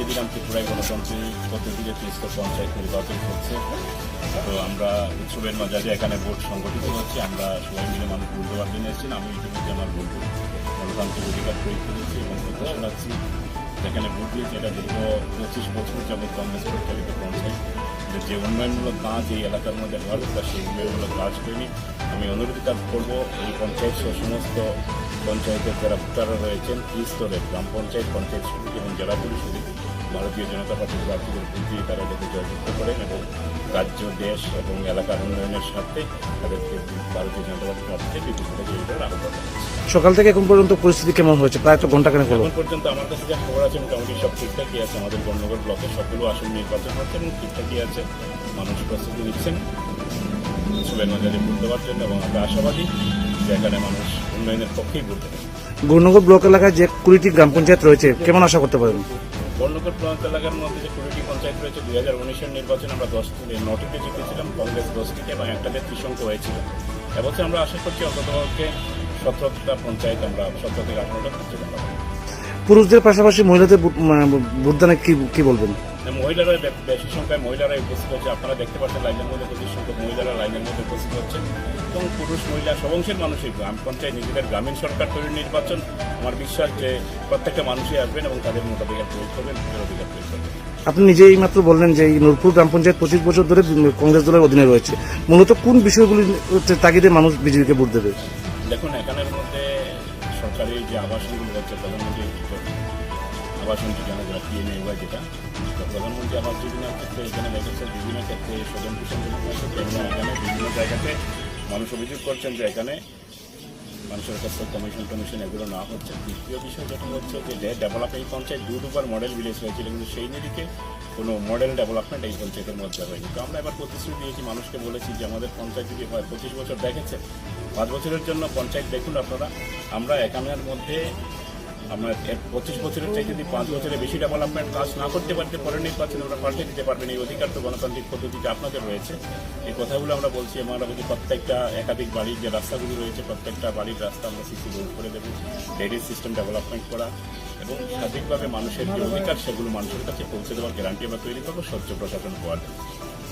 ক্ষুদিরাম ত্রিপুরায় গণতান্ত্রিক পদ্ধতিতে তিস্তর পঞ্চায়েত নির্বাচন হচ্ছে তো আমরা উৎসবের মাঝাজে এখানে ভোট সংগঠিত হচ্ছে, আমরা সবাই মিলে মানুষ পারবেন এসেছেন, আমি ইতিমধ্যে আমার ভোট গণতান্ত্রিক অধিকার প্রয়োগ করেছি এবং প্রত্যাশা রাখছি ভোট দিয়েছি এটা দীর্ঘ পঁচিশ বছর যাবৎ কংগ্রেস পরিচালিত পঞ্চায়েত যে উন্নয়নমূলক কাজ এই এলাকার মধ্যে হওয়ার কথা, সেই উন্নয়নমূলক কাজ করিনি। আমি অনুরোধ কাজ করব, এই পঞ্চায়েত সহ সমস্ত পঞ্চায়েতের যারা ভোটাররা রয়েছেন এই স্তরে গ্রাম পঞ্চায়েত পঞ্চায়েত সমিতি এবং জেলা পরিষদে ভারতীয় জনতা পার্টির প্রার্থীদের ভোট দিয়ে তারা যাতে জয়যুক্ত করেন এবং রাজ্য দেশ এবং এলাকার উন্নয়নের স্বার্থে তাদেরকে ভারতীয় জনতা পার্টির বিপুলভাবে জয়ী করার আহ্বান সকাল থেকে এখন পর্যন্ত পরিস্থিতি কেমন হয়েছে? প্রায় তো ঘণ্টা কেন এখন পর্যন্ত আমার কাছে যা খবর আছে মোটামুটি সব ঠিকঠাকই আছে। আমাদের গণনগর ব্লকে সবগুলো আসন নির্বাচন হচ্ছে এবং ঠিকঠাকই আছে। মানুষ প্রস্তুতি নিচ্ছেন। মাজারে ভোট দেওয়ার জন্য এবং আমরা আশাবাদী যে এখানে মানুষ উন্নয়নের পক্ষেই ভোট দেবে। গুরুনগর ব্লক এলাকায় যে কুড়িটি গ্রাম পঞ্চায়েত রয়েছে কেমন আশা করতে পারেন? বর্ণকর প্রান্ত এলাকার মধ্যে যে কুড়িটি পঞ্চায়েত রয়েছে, দুই হাজার উনিশের নির্বাচনে আমরা দশ নটিতে জিতেছিলাম, কংগ্রেস দশটিতে এবং একটাতে ত্রিশঙ্ক হয়েছিল। এবছর আমরা আশা করছি অন্ততপক্ষে সতেরোটা পঞ্চায়েত আমরা সতেরো থেকে আঠারোটা পুরুষদের পাশাপাশি মহিলাদের মানে ভোটদানে কি কি বলবেন? মহিলারা বেশি সংখ্যায় মহিলারা উপস্থিত হচ্ছে। আপনারা দেখতে পাচ্ছেন লাইনের মধ্যে প্রচুর সংখ্যক মহিলারা লাইনের মধ্যে উপস্থিত হচ্ছে। এবং পুরুষ মহিলা সব অংশের মানুষই গ্রাম পঞ্চায়েত নিজেদের গ্রামীণ সরকার তৈরির নির্বাচন। আমার বিশ্বাস যে প্রত্যেকটা মানুষই আসবেন এবং তাদের মতাধিকার প্রয়োগ করবেন নিজের অধিকার প্রয়োগ করবেন আপনি নিজেই মাত্র বললেন যে এই নূরপুর গ্রাম পঞ্চায়েত পঁচিশ বছর ধরে কংগ্রেস দলের অধীনে রয়েছে। মূলত কোন বিষয়গুলি হচ্ছে তাগিদে মানুষ বিজেপিকে ভোট দেবে? দেখুন এখানের মধ্যে সরকারি যে আবাসনগুলো হচ্ছে প্রধানমন্ত্রী আবাসন যোজনা যেটা পিএমএওয়াই যেটা, প্রধানমন্ত্রী আবাস যোজনার ক্ষেত্রে এখানে দেখেছে বিভিন্ন ক্ষেত্রে স্বজন এখানে বিভিন্ন জায়গাতে মানুষ অভিযোগ করছেন যে এখানে মানুষের কাছে কমিশন টমিশন এগুলো না হচ্ছে। দ্বিতীয় বিষয় যেটা হচ্ছে যে ডেভেলপ এই পঞ্চায়েত দু দুবার মডেল ভিলেজ হয়েছিল, কিন্তু সেই নিরিখে কোনো মডেল ডেভেলপমেন্ট এই পঞ্চায়েতের মধ্যে হয়নি। তো আমরা এবার প্রতিশ্রুতি দিয়েছি, মানুষকে বলেছি যে আমাদের পঞ্চায়েত যদি হয়, পঁচিশ বছর দেখেছে, পাঁচ বছরের জন্য পঞ্চায়েত দেখুন আপনারা, আমরা এখানের মধ্যে আমরা পঁচিশ বছরের চাই যদি পাঁচ বছরে বেশি ডেভেলপমেন্ট কাজ না করতে পারতে পরের নির্বাচনে আমরা পাল্টে দিতে পারবেন এই অধিকার তো গণতান্ত্রিক পদ্ধতিতে আপনাদের রয়েছে, এই কথাগুলো আমরা বলছি। আমরা বলছি প্রত্যেকটা একাধিক বাড়ির যে রাস্তাগুলি রয়েছে, প্রত্যেকটা বাড়ির রাস্তা আমরা সিসি রোড করে দেবো। ড্রেনেজ সিস্টেম ডেভেলপমেন্ট করা এবং স্বাভাবিকভাবে মানুষের যে অধিকার, সেগুলো মানুষের কাছে পৌঁছে দেওয়ার গ্যারান্টি আমরা তৈরি করব। স্বচ্ছ প্রশাসন হওয়ার